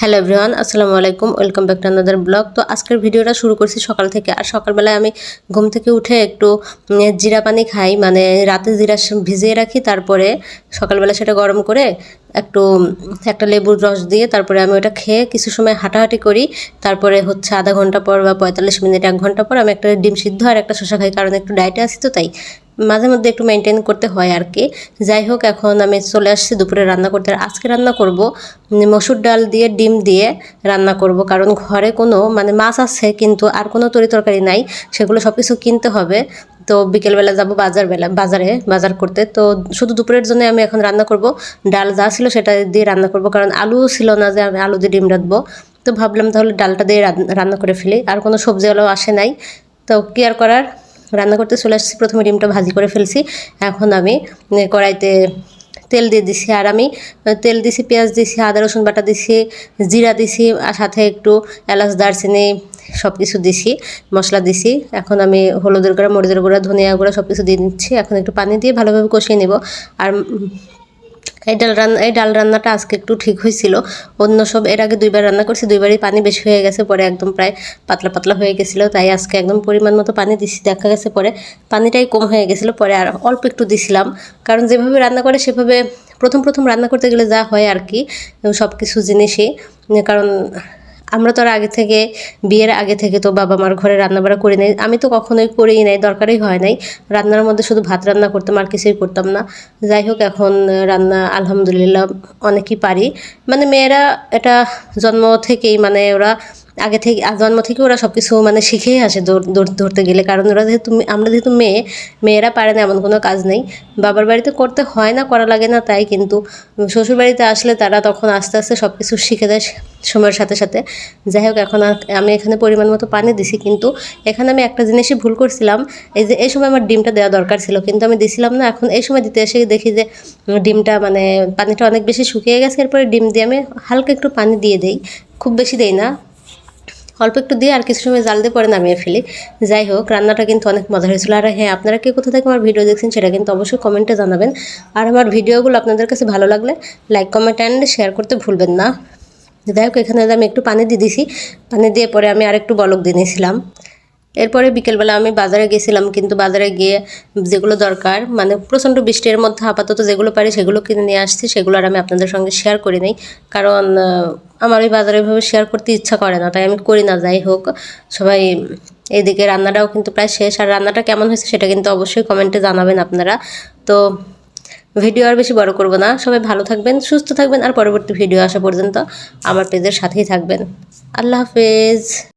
Hello everyone, আসসালামু আলাইকুম, welcome back to another blog. তো আজকের ভিডিওটা শুরু করছি সকাল থেকে। আর সকালবেলায় আমি ঘুম থেকে উঠে একটু জিরা পানি খাই মানে রাতে জিরা ভিজিয়ে রাখি, তারপরে সকালবেলা সেটা গরম করে একটু, একটা লেবুর রস দিয়ে তারপরে আমি ওটা খেয়ে কিছু সময় হাঁটাহাঁটি করি। তারপরে হচ্ছে আধা ঘণ্টা পর বা পঁয়তাল্লিশ মিনিট, এক ঘণ্টা পর আমি একটা ডিম সিদ্ধ আর একটা শসা খাই, কারণ একটু ডায়েটে আছি তো তাই। মাঝে মধ্যে একটু মেনটেন করতে হয় আর কি যাই হোক, এখন আমি চলে আসছি দুপুরে রান্না করতে। আজকে রান্না করব মসুর ডাল দিয়ে, ডিম দিয়ে রান্না করব। কারণ ঘরে কোনো মানে মাছ আছে, কিন্তু আর কোনো তরি তরকারি নাই। সেগুলো সব কিছু কিনতে হবে। তো বিকেলবেলা যাব বাজার বেলা বাজারে, বাজার করতে। তো শুধু দুপুরের জন্য আমি এখন রান্না করব। ডাল যা ছিল সেটা দিয়ে রান্না করব। কারণ আলু ছিল না যে আমি আলু দিয়ে ডিম রাঁধবো। তো ভাবলাম তাহলে ডালটা দিয়ে রান্না করে ফেলি। আর কোনো সবজিওয়ালাও আসে নাই। তো কি আর করার? রান্না করতে চলে আসছি। প্রথমে ডিমটা ভাজি করে ফেলছি। এখন আমি কড়াইতে তেল দিয়ে দিছি। আর আমি তেল দিছি, পেঁয়াজ দিছি, আদা, রসুন বাটা দিছি, জিরা দিছি, আর সাথে একটু এলাচ, দারচিনি সব কিছু দিছি, মশলা দিছি। এখন আমি হলুদের গুঁড়া মরিদের গুঁড়া, ধনিয়া গুঁড়া সব কিছু দিয়ে দিচ্ছি। এখন একটু পানি দিয়ে ভালোভাবে কষিয়ে নেব। আর এই ডাল রান্না এই ডাল রান্নাটা আজকে একটু ঠিক হয়েছিল। অন্য সব এর আগে দুইবার রান্না করছি, দুইবারই পানি বেশি হয়ে গেছে, পরে একদম প্রায় পাতলা পাতলা হয়ে গেছিল, তাই আজকে একদম পরিমাণ মতো পানি দিছি, দেখা গেছে পরে পানিটাই কম হয়ে গেছিল, পরে আর অল্প একটু দিছিলাম। কারণ যেভাবে রান্না করে সেভাবে প্রথম প্রথম রান্না করতে গেলে যা হয় আর কি সব কিছু জিনিসই। কারণ আমরা তো আর আগে থেকে, বিয়ের আগে থেকে তো বাবা মার ঘরে রান্নাবাড়া করে নেই। আমি তো কখনোই করেই নাই, দরকারই হয় নাই। রান্নার মধ্যে শুধু ভাত রান্না করতাম, আর কিছুই করতাম না। যাই হোক, এখন রান্না আলহামদুলিল্লাহ অনেকই পারি। মানে মেয়েরা এটা জন্ম থেকেই মানে ওরা আগে থেকে জন্ম থেকে ওরা সব কিছু মানে শিখেই আসে ধরতে গেলে। কারণ ওরা যেহেতু আমরা যেহেতু মেয়ে, মেয়েরা পারে না এমন কোনো কাজ নেই। বাবার বাড়িতে করতে হয় না, করা লাগে না তাই কিন্তু শ্বশুর বাড়িতে আসলে তারা তখন আস্তে আস্তে সব কিছু শিখে দেয় সময়ের সাথে সাথে। যাই হোক, এখন আমি এখানে পরিমাণ মতো পানি দিছি, কিন্তু এখানে আমি একটা জিনিসই ভুল করছিলাম। এই যে, এই সময় আমার ডিমটা দেওয়া দরকার ছিল, কিন্তু আমি দিছিলাম না। এখন এই সময় দিতে এসে দেখি যে, ডিমটা মানে পানিটা অনেক বেশি শুকিয়ে গেছে। এরপরে ডিম দিয়ে আমি হালকা একটু পানি দিয়ে দেই। খুব বেশি দেই না অল্প একটু দিয়ে আর কিছু সময় জাল দিয়ে পরে নামিয়ে ফেলি। যাই হোক, রান্নাটা কিন্তু অনেক মজা হয়েছিল। আর হ্যাঁ আপনারা কে কোথা থেকে আমার ভিডিও দেখছেন সেটা কিন্তু অবশ্যই কমেন্টে জানাবেন। আর আমার ভিডিওগুলো আপনাদের কাছে ভালো লাগলে লাইক, কমেন্ট অ্যান্ড শেয়ার করতে ভুলবেন না। যাই হোক, এখানে আমি একটু পানি দিয়ে দিছি। পানি দিয়ে পরে আমি আর একটু বলক দিয়ে নিয়েছিলাম। এরপরে বিকেলবেলা আমি বাজারে গেছিলাম, কিন্তু বাজারে গিয়ে যেগুলো দরকার মানে প্রচণ্ড বৃষ্টির মধ্যে আপাতত যেগুলো পারি সেগুলো কিনে নিয়ে আসছি, সেগুলো আর আমি আপনাদের সঙ্গে শেয়ার করি নাই। কারণ আমার ওই বাজারে এভাবে শেয়ার করতে ইচ্ছা করে না, তাই আমি করি না, যাই হোক। সবাই এদিকে রান্নাটাও কিন্তু প্রায় শেষ, আর রান্নাটা কেমন হয়েছে সেটা কিন্তু অবশ্যই কমেন্টে জানাবেন আপনারা। তো ভিডিও আর বেশি বড় করব না, সবাই ভালো থাকবেন, সুস্থ থাকবেন, আর পরবর্তী ভিডিও আসা পর্যন্ত আমার পেজের সাথেই থাকবেন। আল্লাহ হাফেজ।